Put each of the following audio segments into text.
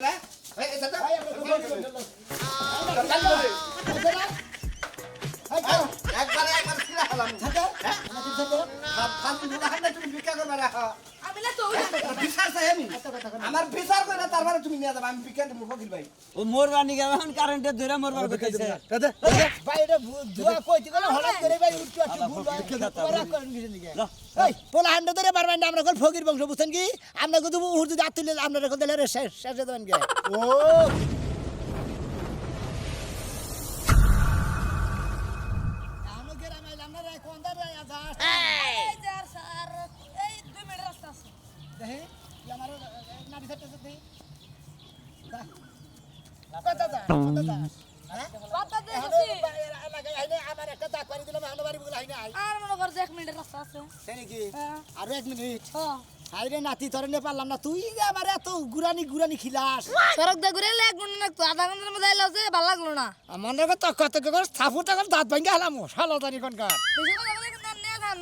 না একবারে একবার ছিড়া হলাম হ্যাঁ? ফালতু গুলো হান্না তুমি ভিক্ষা করবে রাখো। আমার বিচার করে তারপরে তুমি নিয়ে যাবে। আমি ভিক্ষা দেবো ফকির ভাই ও মোরবার নিগে এখন কারেন্টে ধরে মোরবার করতেছে ফকির বংশ বুঝছেন কি? আমরা কিন্তু উহুর যদি এখন দিলে শেষ হয়ে কে ও। আর স্যার আমার আর যে এক মিনিটের রাস্তা আছে। তাই নাকি। আরও এক মিনিট। হ্যাঁ নাতি ধরে নে পারলাম না। তুই যে আমার এত গুরানি গুরানি খিলাস। সড়ক দিয়ে ঘুরে এক ঘণ্টা লাগতো আধা ঘণ্টার মধ্যে এলো যে ভালো লাগল না। মনে কর তক তক কর থাপুর তক দাঁত ভাঙ্গে হালাম শালো জানি কোন কার বেশি কথা বলে কিন্তু আর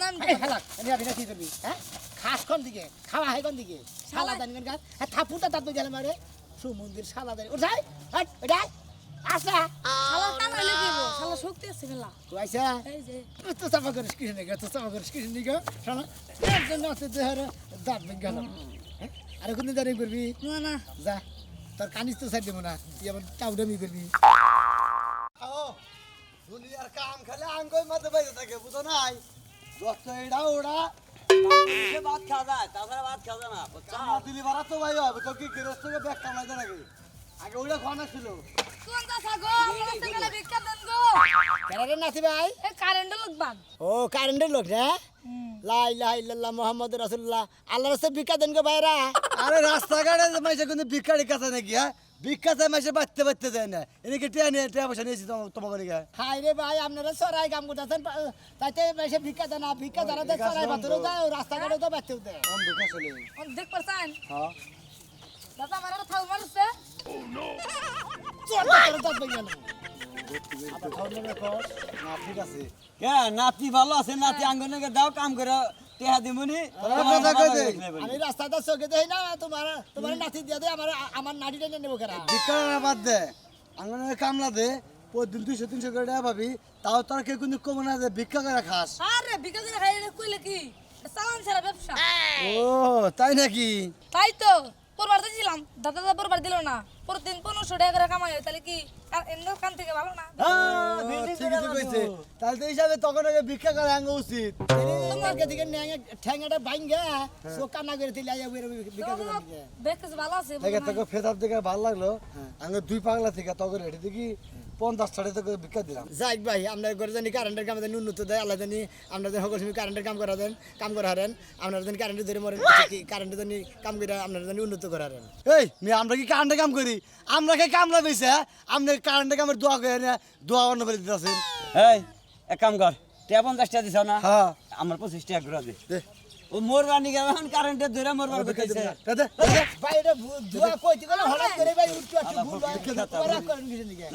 হ্যাঁ? কোন দিকে খাওয়া হয় কোন দিকে শালা জানি কোন কার হ্যাঁ থাপুরটা দাঁত ভাঙ্গে হালাম আরে। সুমন্দির শালা জানি উঠাই হাট ওটাই আসা শালা কান হইলে কি হব? শালা শক্তি আছে মেলা তুই আইসা। এই যে। তো চাপা করিস কিছু নেই তো চাপা করিস কিছু নেই শোনো একজন আছে যে হারে দাঁত হ্যাঁ? আর কোন দাঁড়িয়ে করবি? না না। যা। তোর কানিস তো সাইড দেবো না। তুই আবার টাউডামি করবি। দুনিয়ার কাম খেলে আঙ্গই মাঝে বাইরে থাকে বুঝো নাই? দশ এটা ওরা ভাত খাওয়া যায় তাছাড়া ভাত খাওয়া যায় না। দিলি তো ভাই হবে কি ব্যাগ নাকি আগে ওইটা খাওয়া ছিল ও কারেন্টের লোক মোহাম্মদ রাসুল্লাহ আল্লাহ রাস্তায় ভিক্ষা দেন গো ভাইরা। আরে রাস্তাঘাটে মাইসে কিন্তু ভিক্ষারি কাছে নাকি হ্যাঁ? ভিক্ষা চাই মাইসে বাঁচতে বাঁচতে যায় না। এনেকে টিয়া নিয়ে টিয়া পয়সা নিয়েছি তোমার বাড়ি হাই রে ভাই আপনারা সরাই কাম করতেছেন তাইতে এসে ভিক্ষা দেন না ভিক্ষা যারা দেয় সরাই ভাতরেও দেয় রাস্তাঘাটেও তো বাচ্চাও দেয় দেখ পারছেন হ্যাঁ। দাদা আমার থাল কে নাতি ভালো আছে? নাতি আঙ্গনকে দাও কাম করে টেহা দিমুনি কথা কই দে আমি রাস্তাটা চোখে দেই না তোমার তোমার নাতি দিয়ে দে আমার আমার নাটিটা নিয়ে নেব কেনা ভিক্ষা বাদ দে আঙ্গনের কামলা দে প্রতিদিন দুইশো তিনশো করে টাকা পাবি তাও তোর কেউ কিন্তু কমে না যে ভিক্ষা করে খাস। আরে ভিক্ষা করে খাই কইলে কি? চালান ছাড়া ব্যবসা। ও তাই নাকি? তাই তো পরবার দাদা দাদা পরবার দিল না প্রতিদিন পনেরোশো টাকা করে কামাই হয় তাহলে কি আর এমনি কান থেকে ভালো না। হ্যাঁ, ঠিকই তো কইছে। তাহলে হিসাবে তখন আগে ভিক্ষা করে আঙ্গ উচিত। তোমাকে দিকে ঠ্যাঙ্গাটা ভাঙ্গে চোখ কান্না করে দিলে আইয়া বেরো ভিক্ষা করে বেশ ভালো আছে দেখে তোকে ফেদার দিকে ভালো লাগল। আঙ্গ দুই পাগলা থেকে তখন এটি দেখি পঞ্চাশ টাকা তোকে ভিক্ষা দিলাম। যাই ভাই আপনার ঘরে জানি কারেন্টের কাম জানি উন্নত দেয়। আল্লাহ জানি আপনার জানি সকল সময় কারেন্টের কাম করা দেন কাম করা হারেন। আপনার জানি কারেন্টে ধরে মরেন কারেন্টে জানি কাম করে আপনার জানি উন্নত করা হারেন। এই আমরা কি কারেন্টে কাম করি? আমরা কি কামলা পেয়েছে আমরা কারেন্টে কামের দোয়া করে না দোয়া অন্য বলে দিতেছেন এই এক কাম কর টিয়া পঞ্চাশ টাকা দিছ না? হ্যাঁ। আমার পঁচিশ টাকা ঘুরা দে। দে। ও মোরবার নিগে এখন কারেন্টে ধরে মোরবার করতেছে দে, দে, দে। ভাই এটা দোয়া কইতে গেলে হঠাৎ করে ভাই উঠতে আসছে ভুল ভাই রাগ করেন কিছু নিকে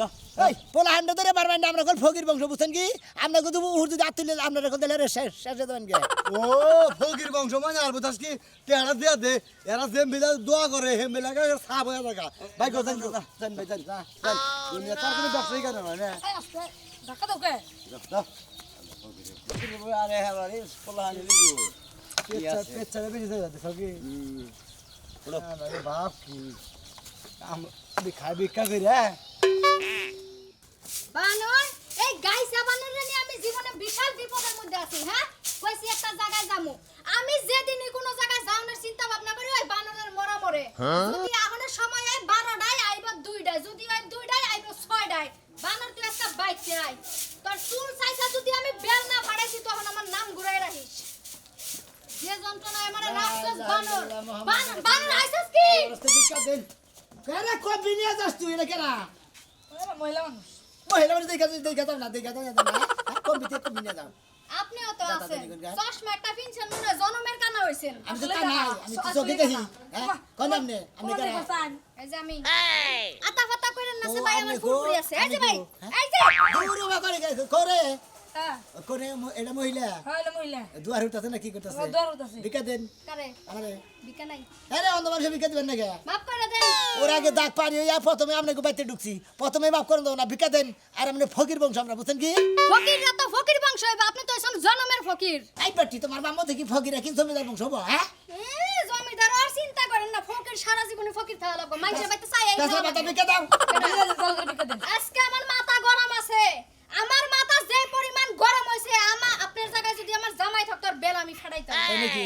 এই পোলা হান্ডে ধরে পারবেন না আমরা কল ফকির বংশ বুঝছেন কি? আমরা কিন্তু উহুর যদি আত্মীয় আপনারা কল দিলে শেষ শেষ যাবেন কে ও ফকির বংশ মানে আর বুঝাস কি? টেহারা দিয়া দে এরা যে মিলা দোয়া করে হে মিলা সাপ হয়ে থাকা ভাই কোথায় যান ভাই যান যান দুনিয়া তার কোনো ব্যবসায়ী কেন না? ধাক্কা দাও কে দাও। আরে হ্যাঁ বাড়ি পোলা আনি লিখু পেচ্ছা পেচ্ছা বেশি হয়ে যাচ্ছে ফকির আরে বাপ কি? আমি খাই ভিক্ষা করি হ্যাঁ? বানর এই গাই বানরে নিয়ে আমি জীবনে বিশাল বিপদের মধ্যে আছি হ্যাঁ? কইছি একটা জায়গায় যামু। আমি যেদিনই কোনো জায়গায় যাওয়ার চিন্তা ভাবনা করি ওই বানরের মরা মরে যদি আহনের সময় হয় বারোটায় আইব দুইটায় যদি হয় দুইটায় আইব ছয়টায় বানর তুই একটা বাইতে আই তোর চুল চাইছা যদি আমি বেল না বাড়াইছি তখন আমার নাম ঘুরাই রাখিস যে যন্ত্রণায় আমার রাক্ষস বানর বানর বানর আইসস কি রাস্তা ভিক্ষা দেন কেরা কত বিনিয়া যাস তুই? এটা কেরা ওরা মহিলা মানুষ। মহিলা মানে দেখা দেখা যাও না দেখা যাও না। কম বিতে কম বিনিয়া যাও। আপনিও তো আছেন। দাদি কোন গাছ? চশমা একটা পিনছেন মনে হয় জনমের কানা হইছেন। আমি তো নাই আমি তো চোখে দেখি। হ্যাঁ কোন আপনি আপনি কেরা এই যে আমি। আতা ফাতা কইরেন না সে ভাই আমার ফুরফুরি আছে এই যে ভাই হ্যাঁ? এই যে। বা করে করে। হ্যাঁ কোনে এটা মহিলা? হ্যাঁ এটা মহিলা। দুয়ার উঠাছে না কি করতেছে? আমার দর হতাছে ভিক্ষা দেন। কারে? আমারে। বিকা নাই। আরে অন্ধ মানুষ ভিক্ষা দিবেন না কে মাফ করে দেন। ওর আগে দাগ হইয়া প্রথমে আপনাকে বাড়িতে ঢুকছি। প্রথমে মাফ করে দেবো না ভিক্ষা দেন। আর আপনি ফকির বংশ আমরা বুঝছেন কি? ফকিররা তো ফকির বংশ হইবা আপনি তো এসব জন্মের ফকির। এই বাটি তোমার মামা দেখি ফকির কি জমিদার বংশ হব হ্যাঁ? জমিদার আর চিন্তা করেন না ফকির সারা জীবনে ফকির থাকা লাগবে। মানুষের বাড়িতে চাই এই দাও। বিকা বিকা দেন। আজকে আমার মাথা গরম আছে। আমার মাথা যে গরম হইছে আমা আপনার জায়গায় যদি আমার জামাই থাকতো আর বেল আমি ফাটাইতাম। তাই নাকি।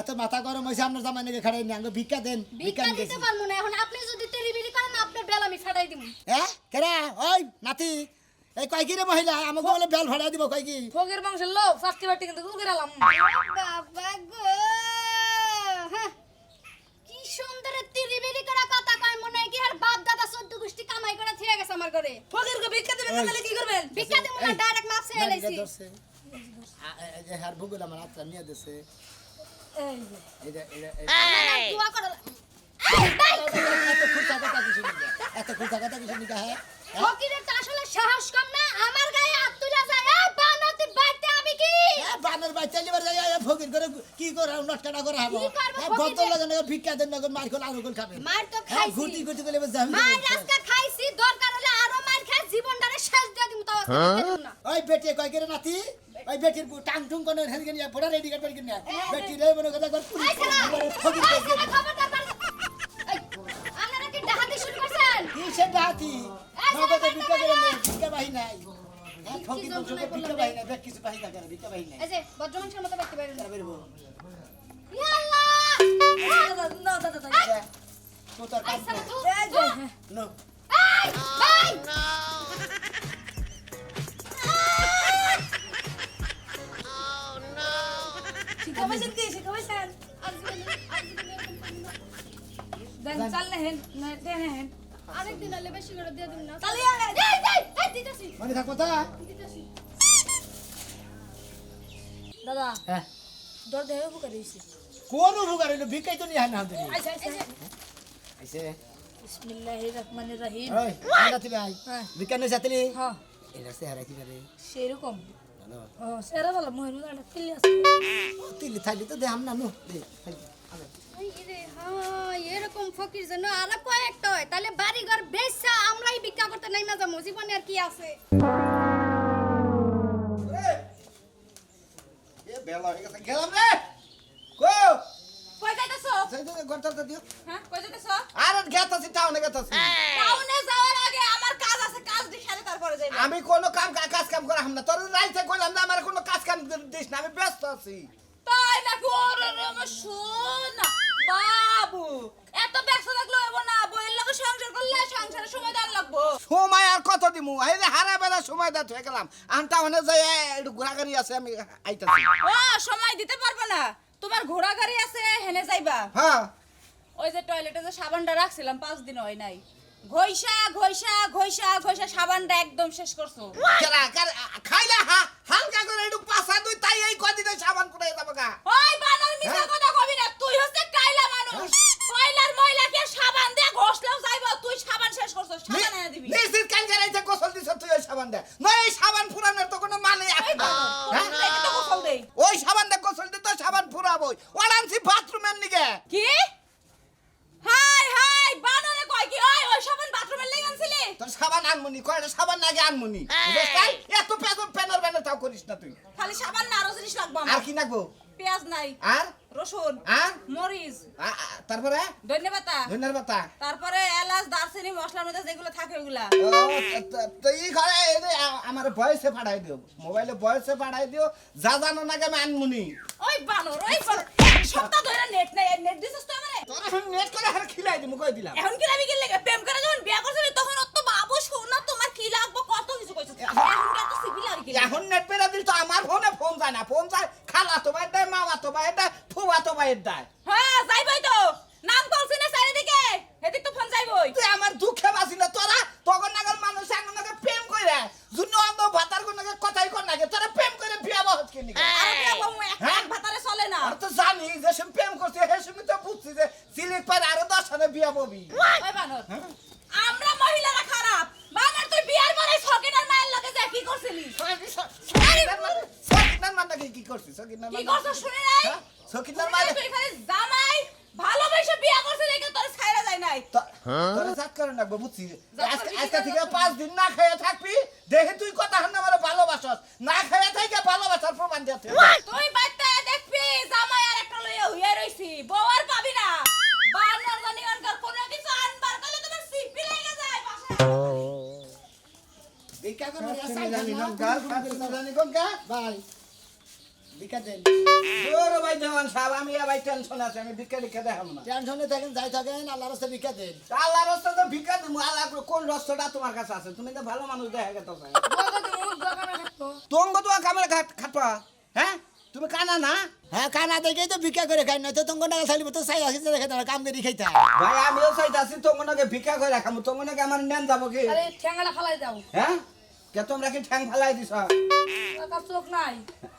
এত মাথা গরম হইছে আপনার জামাই নাকি খাড়াই নিয়ে আঙ্গ ভিক্ষা দেন ভিক্ষা দিতে পারব না এখন আপনি যদি তেরিবিরি করেন আপনার বেল আমি ফাটাই দিব। হ্যাঁ কেরা ওই নাতি। এই কয় কি রে মহিলা? আমাকে বলে বেল ভাড়া দিব কয় কি? ফকির বংশের লোক চাকরি বাটি কিন্তু তুই বাবা গো হ্যাঁ। কি সুন্দর তিরিবিরি করে কথা কয় মনে হয় কি আর বাপ দাদা চোদ্দ গোষ্ঠী কামাই করে থিয়ে গেছে আমার ঘরে। ফকিরকে ভিক্ষা দেবেন তাহলে কি করবেন? ভিক্ষা দিব না ডাইরেক্ট মাপ চেয়ে লাইছি যে হার ভুগুল আমার নিয়ে দিছে। এই যে। এটা এটা এই- দোয়া করো এত খুঁজা কথা কিছু নিকা এত খুঁজা কথা কিছু নিকা হ্যাঁ? ফকিরের তো আসলে সাহস কম না আমার গায়ে হাত তুলে যায় এই বানতি বাইতে আমি কি? হ্যাঁ, বানর বাচ্চা লিবার যায় এ ফকির করে কি করে নটকাটা করে হব? কি করব হ্যাঁ, ভিক্ষা দেন না মার খোল আরও খোল খাবেন মার তো খাইছি। ঘুরতি ঘুরতি করে মার আজকে খাইছি দরকার হলে আরও মার খাই জীবনটারে শেষ দিয়ে দিমু তাও আজকে দিতে দিমু না ওই বেটি কয় করে নাতি ওই বেটির টাং টুং করে হেলকে নিয়ে পড়া রেডি করে কিনে বেটি রে মনে কথা কর বাড়ি- এই, আপনারা কি ডাকাতি শুরু করছেন কি সে ডাহাতি নগদে ছেলে, করে নেই ভিক্ষা বাহি নাই হ্যাঁ ফকির বংশ যন্ত্রণায় বাহি নাই বেশ কিছু বাহি না, ভিক্ষা বাহি নাই এই যে ভদ্রমানুষের মতো ব্যক্তি বাইরে তারা বেরবো ইয়া আল্লাহ না দাদা দাদা তো তোর কাজ না। এই নো এই, ভাই! আর আর এরকম করব না। দেন চাল না হেন না দেন হেন আরেকদিন হলে বেশি করে দিয়ে দিন না চালি এই, এই, এই, দিতেছি, মানে তা দিতেছি। দাদা হ্যাঁ দর দেহে দিয়েছি কোন হইল ভিক্ষাই তো নিয়ে হান হান আচ্ছা আইছে বিসমিল্লাহির রহমানির রহিম ওই আই হ্যাঁ। ভিক্ষা সাথে হ্যাঁ এটা সে হারাই কি সেরকম ও সেরা বলা মহিন একটা কিলি আছে। তিলি থাইলি তো দেহাম না নো দে এরকম ফকির যেন আরও কয়েকটা হয় তাহলে বাড়ি ঘর বেচা আমরাই ভিক্ষা করতে নাই মজা জীবনে আর কি আছে? এ বেলা হয়ে গেছে গেলাম রে। কো। কই যাইতাছো? সেই তো ঘরটা দিও। হ্যাঁ কই যাইতাছো? আর গেতাছি টাউনে গেতাছি। টাউনে যাওয়ার আগে আমার আমি কোনো কাম কাজ কাম করাম না। তোর রাইতে কইলাম না আমার কোনো কাজ কাম দিস না আমি ব্যস্ত আছি। তাই নাকি? ওরে আমার বাবু এত ব্যস্ত থাকলে হইব না বইয়ের লগে সংসার করলে সংসারে সময় দেন লাগবো। সময় আর কত দিমু? এই যে হারা বেলা সময় দিতে হয়ে গেলাম। আমি টাউনে যাই একটু ঘোরাঘুরি আছে আমি আইতাছি। ও সময় দিতে পারবে না। তোমার গাড়ি আছে হেনে যাইবা। হ্যাঁ। ওই যে টয়লেটে যে সাবানটা রাখছিলাম পাঁচ দিন হয় নাই। ঘইসা ঘইসা ঘইসা ঘইসা সাবানটা একদম শেষ করছ। কেরা কেরা খাইলে হা হালকা করে একটু পাশা দুই তাই এই কদিনে সাবান পুড়ে যাব গা। ওই বানর মিছা হ্যাঁ? কথা কবি না তুই হচ্ছে কাইলা মানুষ। কয়লার ময়লাকে সাবান দিয়ে ঘষলেও যাইবা তুই সাবান শেষ করছস সাবান এনে দিবি। নিশ্চিত কেন কেরাইতে গোসল দিছ তুই ওই সাবান দে। নয় এই সাবান ফুরানোর তো কোনো মানে আছে না। হ্যাঁ? তো ওই সাবান দে গোসল দিতে সাবান ফুরাবই। ওরানছি বাথরুমের নিগে। কি হাই হাই বানরে কয় কি ওই ওই সাবান বাথরুমে লেগে আনছিলি তোর সাবান আনমুনি কয়টা সাবান লাগে আনমনি? তাই? এত পেছন প্যানের ব্যানার তাও করিস না তুই। খালি সাবান না আরও জিনিস লাগবো আর কি নাকবো পেঁয়াজ নাই। আর? রসুন আর? মরিচ তারপরে? ধন্যার পাতা। তারপরে এলাচ দারচিনি মশলার মধ্যে যেগুলো থাকে ওগুলা। তো- এই ঘরে আমার বয়সে পাঠাই দিও। মোবাইলে বয়সে পাঠাই দিও। যা জানো না আমি আনমুনি। ওই বানর ওই বানর। সপ্তাহ ধরে নেট নাই নেট দিছিস তো আমারে। তোর এখন নেট করে আর খিলাই দিমু কই দিলাম? এখন আমি কি লাগে? প্রেম করে যখন বিয়া করছিলি তখন অত বাবু শোনা তোমার কি লাগবে? এখন নেট পেরা দিল তো আমার ফোনে ফোন যায় না। ফোন যায় খালা তো ভাই দেয় মামা তো ভাই দেয় ফুয়া তো ভাই দেয়। হ্যাঁ যাইবই তো। নাম বলছি না চারিদিকে? এদিক তো ফোন যাইবই। তুই আমার দুঃখে বাসি না তোরা তখন নাগাল মানুষ এখন নাগে প্রেম করে জুন অন্ধ ভাতার কোন নাগে কথাই কর নাগে তোরা প্রেম করে বিয়া বহুত কে নিগে আর বিয়া বউ এক হ্যাঁ? ভাতারে চলে না। আর তো জানি যে সে প্রেম করছে হে তো বুঝছি যে সিলিক পারে আরও দশ বিয়া ববি ওই বানর আমরা মহিলারা খারাপ বানর তুই বিয়ার পরে সকিনার মায়ের লগে যা কি করছিলি আরে সকিনার কি মাইয়া- করছ শুনে নাই হ্যাঁ? সকিনার শুনে মাইয়া তুই খালি জামাই ভালোবেসে বিয়া করছে দেখে তোর ছাইরা যায় নাই তো- তোরে জাত করে রাখব, বুঝছি। জাত আজকে- কি থেকে পাঁচ দিন না খেয়ে থাকবি দেখে তুই কথা হান্না আমার ভালোবাসস। না খেয়ে থেকে ভালোবাসার প্রমাণ দিতে তুই। বাইতে দেখবি জামাই আর একটা লইয়া হইয়া রইছি। বউ আর পাবি না। বানর জানি অনকার কোনো কিছু আনবার কলে তোমার সিপি লেগে যায় ভিক্ষা করে তুমি জানি গঙ্গা, তুমি জানি গঙ্গা? ভাই ভিক্ষা দেন ওরে ভাই দেওয়ান সাহেব, আমি ভাই টেনশন আছে, আমি ভিক্ষা টিক্ষা দেখাবো না। টেনশনে থাকেন যাই থাকেন আল্লাহর রাস্তায় ভিক্ষা দেন আল্লাহর রাস্তাতে ভিক্ষা দিবো, আল্লাহ কোন রাস্তাটা তোমার কাছে আছে? তুমি তো ভালো মানুষ দেখা খাটপা, হ্যাঁ? তুমি কানা না? হ্যাঁ খানা দেখেই তো ভিক্ষা করে খাই না তো তোমার টাকা চাইলে তো চাই আসি দেখে তোমার কাম করে খাইতা ভাই আমিও চাইতাছি তোমনাকে ভিক্ষা করে রাখামু তোমনাকে আমার নেন যাব কি আরে ঠ্যাঙ্গাটা ফালাই দাও হ্যাঁ কে তোমরা কি ঠ্যাং ফেলাই দিছ? কাকা চোখ নাই।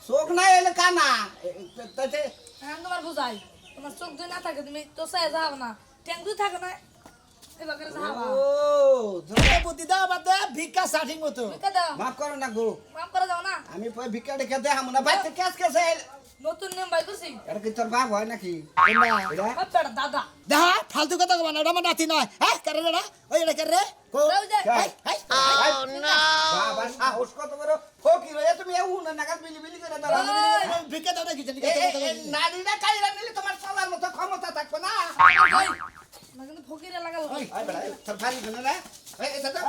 চোখ নাই এলে কানা তাতে হ্যাঁ তোমার বুঝাই। তোমার চোখ যদি না থাকে তুমি তো চাই যাও না। ঠ্যাং যদি থাকে না আমি ভিক্ষা টিক্ষা দেখামু না। বাইতে ক্যাশ ক্যাশ নতুন নিয়ম বাই করছি এটা কি তোর বাপ হয় নাকি দাদা দেখা ফালতু কথা কবা না ওটা আমার নাতি নয় হ্যাঁ কারণ এটা ওই এটা কারে কো বাবা সাহস কত বড় ফকির হয়ে তুমি এ উনা নাগাদ বিলি বিলি করে দাঁড়াও ভিক্ষা দাও না কিছু এ- এ- এ নারীরা কাইরা নিলে তোমার চলার মতো ক্ষমতা থাকবে না কিন্তু ফকিরে লাগাল ওই বেটা, তোর ভারী জন্য না এই, এই দাদা,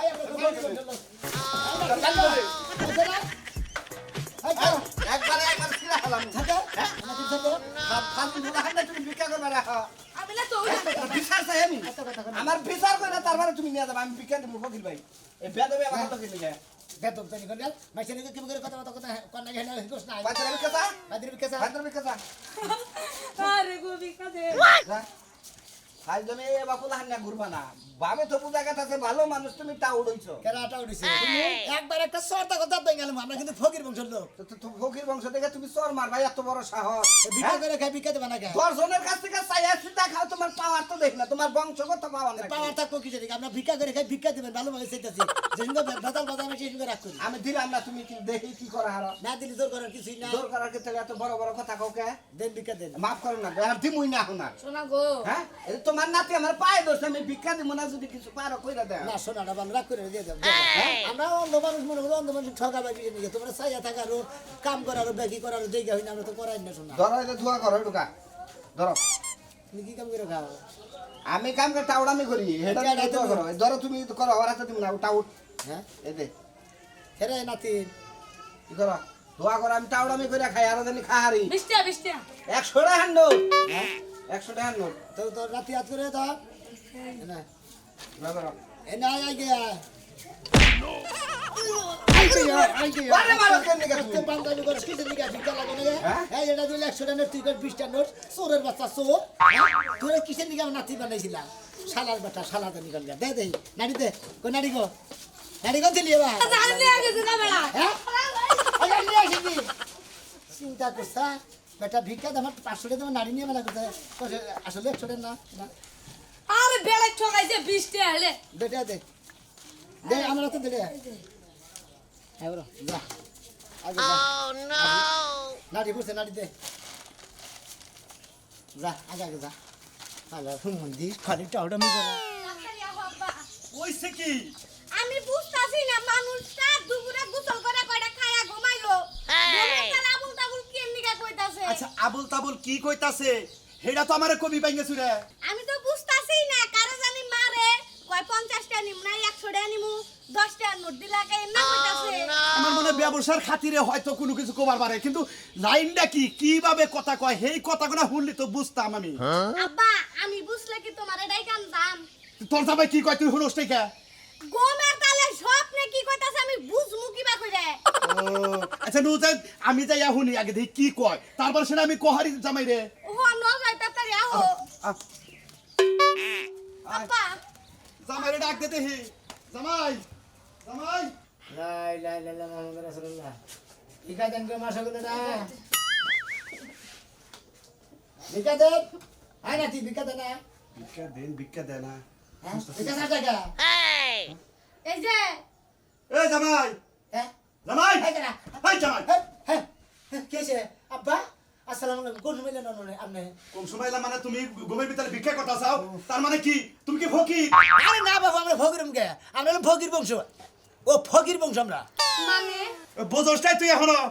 একবারে একবার ছিঁড়া হলাম হ্যাঁ? ফাল- ফালতু বুড়া হয় না, তুমি ভিক্ষা করবে রাখো। আমি না তো বিচার চাই আমি। আমার বিচার করে না তারপরে তুমি নিয়ে যাবে আমি ভিক্ষা দেবো ফকির ভাই। এই বেদবে আমার কত কিনে যায়? বেতন তানি কোন মাইছে নি কি করে কথা কথা কথা কোন না গেলে হিকোস বাচ্চার ভিক্ষা চা বাদির ভিক্ষা বাচ্চার আরে গো যা। আজ তুমি এ বাকুলা হান্না ঘুরবা না। বাবে তো পূজা কাটাছে ভালো মানুষ তুমি তা উড়ইছো। একবার একটা সর্তা কথা পেয়ে গেলাম আমরা কিন্তু ফকির বংশের লোক। তো- তো- তো ফকির বংশ থেকে তুমি চর মারবা এত বড় সাহস। ভিক্ষা করে খাই ভিক্ষা দেবা না কে দর্শনের কাছ থেকে চাইয়া চিন্তা খাও তোমার পাওয়ার তো দেখ না তোমার বংশগত পাওয়ার নাকি। পাওয়ার থাকব কি জানি আমরা ভিক্ষা করে খাই ভিক্ষা দেবেন ভালো ভাবে যেদিন বাজার আমি করি। আমি দিলাম না তুমি কি দেখি কি করা হারো। না দিলি তোর করার কিছুই না জোর করার এত বড় বড় কথা কাউকে? দেন ভিক্ষা দেন। মাফ করো না দিমুই না এখন শোনা গো। হ্যাঁ? তোমার নাতি আমার পায়ে দোষ আমি ভিক্ষা দিব না যদি কিছু পারো কইরা দেয় না শোনা না আমরা রাগ করে দিয়ে দেব। আমরা অন্ধ মানুষ মনে করি অন্ধ মানুষ ঠকা বাকি নিয়ে তোমরা চাইয়া থাকারও কাম করারও ব্যাগি করারও জায়গা হইনা আমরা তো করাই না শোনা। ধরো যে ধোয়া করো ঢুকা। ধরো। তুমি কি কাম করে খাও? আমি কাম করে টাউডামি করি হেটা এটা- এটা করো। ধরো তুমি তো করো ওরা তো তুমি না টাউট। হ্যাঁ? এই দে হেরে নাতিন কি করো? ধোয়া করো আমি টাউডামি করে খাই আরও জানি খাহারি। বিষ্টিয়া বিষ্টিয়া একশো টাকা নোট একশো টাকা নোট। তো তোর নাতি হাত করে তো না এ না আই গিয়া কিসের হ্যাঁ? হ্যাঁ? নাতি বানাইছিলাম শালার বেটা শালা তো দে দে নাড়ি দে। কো নাড়ি গো। নাড়ি গো দিলি এবার। বেড়া। হ্যাঁ? চিন্তা করছা? বেটা ভিক্ষা আমার পাঁচশো টাকা তোমার নাড়ি নিয়ে মেলা করতে আসলে একশো টাকা না না। আরে বেড়া ঠকাইছে বিষ্টিয়া হলে। বেটা দে। দে আমার হাতে দে হ্যাঁ বলো। যা। যা। নাড়ি পড়ছে নাড়ি দে। যা আগে আগে যা। হ্যালো হুমন্দি খালি টাউটা মি করে। কইছে কি? আমি বুঝতাছি না মানুষটা দুপুরে গোসল করে কয়টা খায়া ঘুমাইলো ঘুমের কালে আবুল তাবুল কেমনি কা কইতাছে আচ্ছা আবুল তাবুল কি কইতাছে? হেডা তো আমারে কবি পাইঙ্গেছু রে। আমি তো বুঝতাছি না কারও জানি মারে। কয় পঞ্চাশটা নিম না একশো টাকা নিমু দশটা নোট দিলাকে না কইতাছে। আমার মনে ব্যবসার খাতিরে হয়তো কোনো কিছু কবার পারে কিন্তু লাইনটা কি কীভাবে কথা কয় সেই কথাগুলো শুনলি তো বুঝতাম আমি। আব্বা আমি বুঝলে কি তোমার এটাই কাম দাম? তোর জামাই কি কয় তুই শুনোস থেকে গোমের কালে স্বপ্নে কি কইতাছে? আমি বুঝমু কিবা কইরে। আচ্ছা নু যাই আমি যাই শুনি আগে দেখি কি কয়। তারপর সেটা আমি কহারি জামাই রে। ও ন যাই তাড়াতাড়ি আহো। আহ, আব্বা। জামাই রে ডাক দে দেখি। জামাই জামাই। লাই লাই লাই লাই মোহাম্মদ রাসূলুল্লাহ ভিক্ষা দেন গো মাশাআল্লাহ না? ভিক্ষা দেন। আয় না তুই ভিক্ষা দে না? ভিক্ষা দেন ভিক্ষা দে না। হ্যাঁ ভিক্ষা না টাকা এই যে এ জামাই। হ্যাঁ? জামাই? হ্যাঁ যে না জামাই। হ্যাঁ হ্যাঁ কেছে আব্বা আসসালামু আলাইকুম। কোন মিলেন আপনি? কোন সময় মানে তুমি ঘুমের ভিতরে ভিক্ষা কথা চাও? তার মানে কি? তুমি কি ফকির? আরে না বাবা আমরা ফকির কে আমরা ফকির বংশ। ও ফকির বংশ আমরা। মানে? তুই এখনও?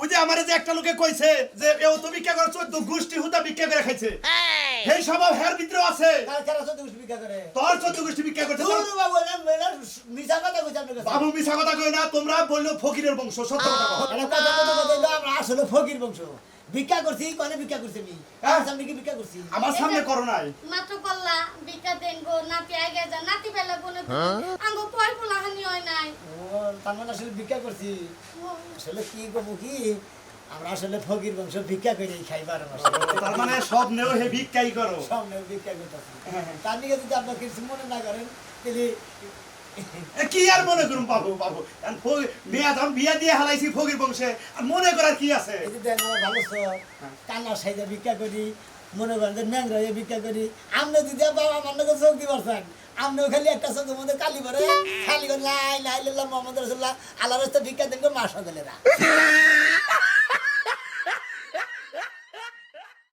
ওই যে আমারে যে একটা লোকে কইছে যে এও তো ভিক্ষা করে? চোদ্দ গোষ্ঠী হুদা ভিক্ষা করে খাইছে। সেই স্বভাব হের ভিতরে আছে। তোর চোদ্দ গোষ্ঠী ভিক্ষা করছে কথা কইছ বাবু মিছা কথা কই না তোমরা বলল ফকিরের বংশ সত্য কথা আসলে ফকির বংশ। ভিক্ষা করছি কোনে ভিক্ষা করছি আমি? আর সামনে কি ভিক্ষা করছি। আমার সামনে করো নাই। মাত্র কল্লা বিকা দেন গো নাতি আগে যা নাতি বেলা বনে আঙ্গো পয় পোলাহানি হয় নাই? ও তার মানে আসলে ভিক্ষা করছি। আসলে কি করব কি? আমরা আসলে ফকির বংশ ভিক্ষা করে খাইবার আমার। তার মানে সব নেও হে ভিক্ষাই করো। সামনে ভিক্ষা করতেছি। তার নিকে যদি আপনার কিছু মনে না করেন তাহলে কি আর মনে করুন বাবু বাবু? মেয়া দাম বিয়া দিয়ে হালাইছি ফকির বংশে। আর মনে করার কি আছে? আমার ভালো সব কান্নার সাইডে ভিক্ষা করি, মনে করেন যে ম্যাংরা ভিক্ষা করি। আপনি যদি বাবা আমার চোখ দি পারছেন আপনিও খালি একটা চোখের মধ্যে কালি পরে খালি লাই লাই মোহাম্মদ রসুল্লাহ আল্লাহ রাস্তা ভিক্ষা দেন গো মা সকলেরা